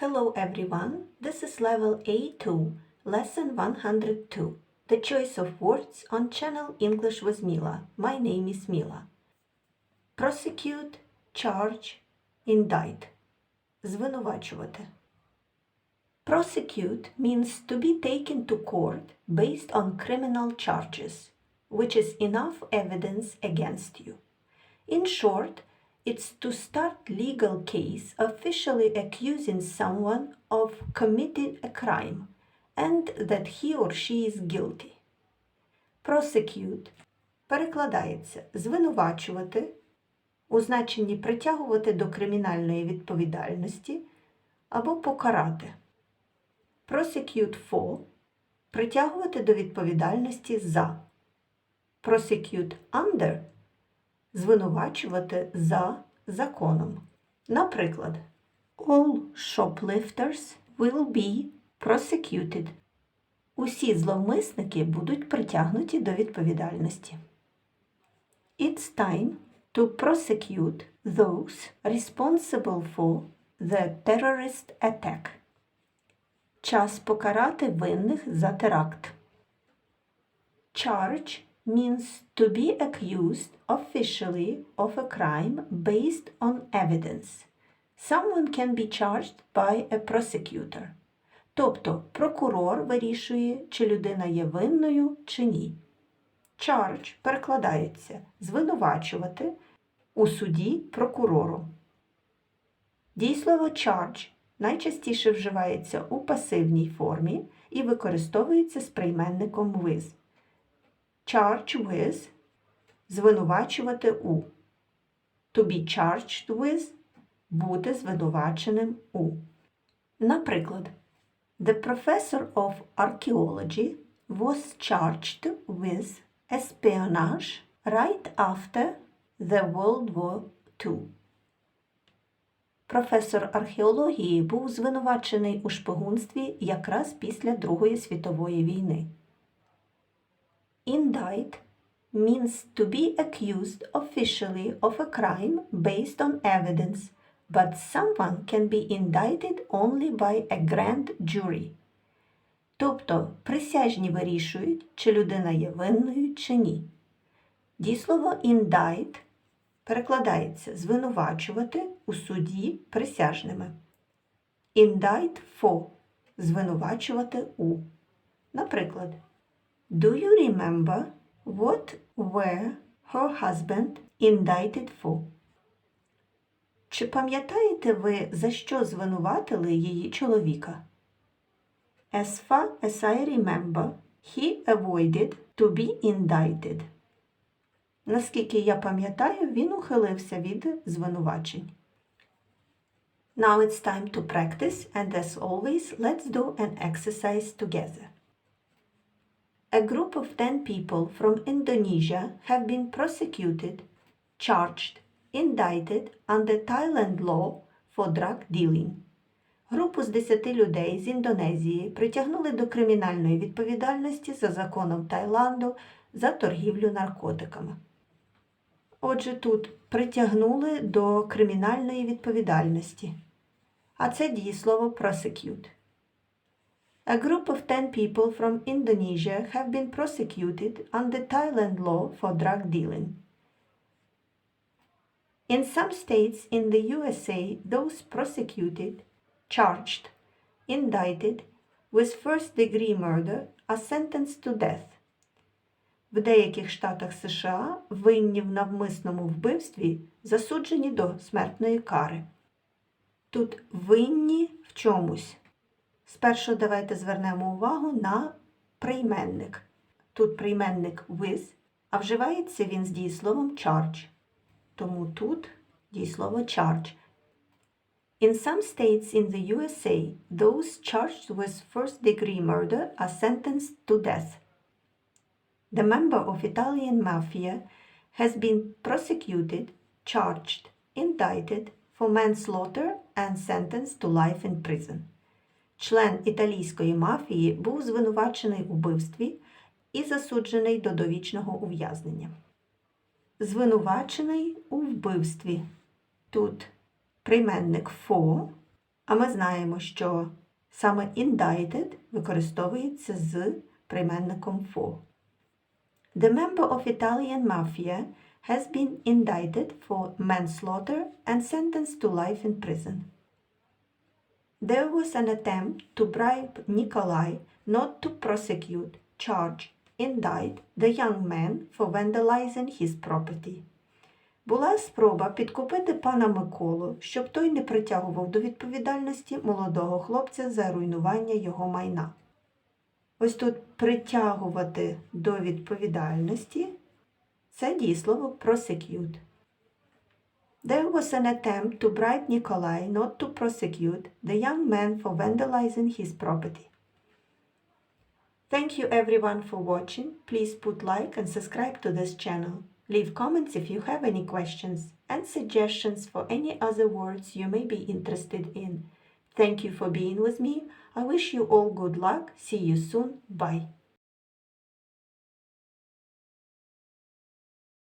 Hello everyone, this is level A2, lesson 102. The choice of words on channel English with Mila. My name is Mila. Prosecute, charge, indict. Звинувачувати. Prosecute means to be taken to court based on criminal charges, which is enough evidence against you. In short, it's to start legal case officially accusing someone of committing a crime and that he or she is guilty. Prosecute перекладається звинувачувати у значенні притягувати до кримінальної відповідальності або покарати. Prosecute for притягувати до відповідальності за. Prosecute under звинувачувати за законом. Наприклад, all shoplifters will be prosecuted. Усі зловмисники будуть притягнуті до відповідальності. It's time to prosecute those responsible for the terrorist attack. Час покарати винних за теракт. Charge means to be accused officially of a crime based on evidence. Someone can be charged by a prosecutor. Тобто прокурор вирішує, чи людина є винною, чи ні. Charge перекладається звинувачувати у суді прокурору. Дієслово charge найчастіше вживається у пасивній формі і використовується з прийменником with. Charge with звинувачувати у. To be charged with бути звинуваченим у. Наприклад, The professor of archaeology was charged with espionage right after the World War II. Професор археології був звинувачений у шпигунстві якраз після Другої світової війни. Indict means to be accused officially of a crime based on evidence, but someone can be indicted only by a grand jury. Тобто присяжні вирішують, чи людина є винною, чи ні. Дієслово indict перекладається звинувачувати у суді присяжними. Indict for звинувачувати у. Наприклад, Do you remember what were her husband indicted for? Чи пам'ятаєте ви, за що звинуватили її чоловіка? As far as I remember, he avoided to be indicted. Наскільки я пам'ятаю, він ухилився від звинувачень. Now it's time to practice, and as always, let's do an exercise together. A group of 10 people from Indonesia have been prosecuted, charged, indicted under Thailand law for drug dealing. Групу з 10 людей з Індонезії притягнули до кримінальної відповідальності за законом Таїланду за торгівлю наркотиками. Отже, тут притягнули до кримінальної відповідальності. А це дієслово prosecute. A group of 10 people from Indonesia have been prosecuted under Thailand law for drug dealing. In some states in the USA, those prosecuted, charged, indicted with first degree murder are sentenced to death. В деяких штатах США винні в навмисному вбивстві засуджені до смертної кари. Тут винні в чомусь. Спершу давайте звернемо увагу на прийменник. Тут прийменник with, а вживається він з дієсловом charge. Тому тут дієслово charge. In some states in the USA, those charged with first degree murder are sentenced to death. The member of Italian mafia has been prosecuted, charged, indicted for manslaughter and sentenced to life in prison. Член італійської мафії був звинувачений у вбивстві і засуджений до довічного ув'язнення. Звинувачений у вбивстві. Тут прийменник for, А ми знаємо, що саме indicted використовується з прийменником for. The member of Italian mafia has been indicted for manslaughter and sentenced to life in prison. There was an attempt to bribe Nikolai not to prosecute, charge, indict the young man for vandalizing his property. Була спроба підкупити пана Миколу, щоб той не притягував до відповідальності молодого хлопця за руйнування його майна. Ось тут притягувати до відповідальності це дієслово prosecute. There was an attempt to bribe Nikolai not to prosecute the young man for vandalizing his property. Thank you everyone for watching. Please put like and subscribe to this channel. Leave comments if you have any questions and suggestions for any other words you may be interested in. Thank you for being with me. I wish you all good luck. See you soon. Bye.